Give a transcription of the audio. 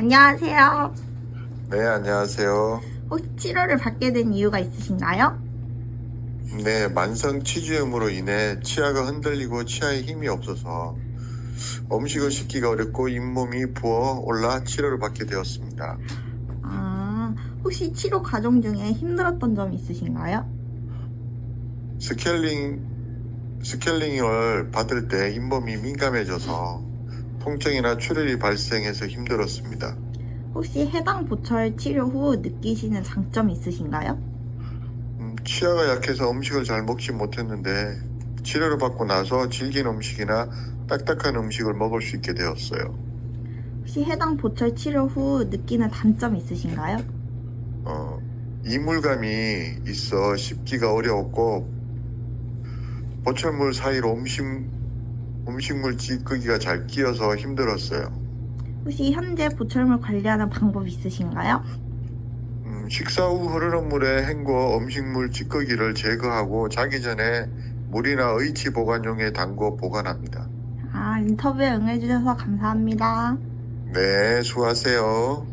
안녕하세요. 네, 안녕하세요. 혹시 치료를 받게 된 이유가 있으신가요? 네, 만성 치주염으로 인해 치아가 흔들리고 치아에 힘이 없어서 음식을 씹기가 어렵고 잇몸이 부어 올라 치료를 받게 되었습니다. 아, 혹시 치료 과정 중에 힘들었던 점 있으신가요? 스케일링, 스케일링을 받을 때 잇몸이 민감해져서 통증이나 출혈이 발생해서 힘들었습니다. 혹시 해당 보철 치료 후 느끼시는 장점 있으신가요? 음, 치아가 약해서 음식을 잘 먹지 못했는데 치료를 받고 나서 질긴 음식이나 딱딱한 음식을 먹을 수 있게 되었어요. 혹시 해당 보철 치료 후 느끼는 단점 있으신가요? 어, 이물감이 있어 씹기가 어려웠고 보철물 사이로 음식, 음식물 찌꺼기가 잘 끼어서 힘들었어요. 혹시 현재 보철물 관리하는 방법 있으신가요? 음, 식사 후 흐르는 물에 헹궈 음식물 찌꺼기를 제거하고 자기 전에 물이나 의치 보관용에 담궈 보관합니다. 아, 인터뷰에 응해주셔서 감사합니다. 네, 수고하세요.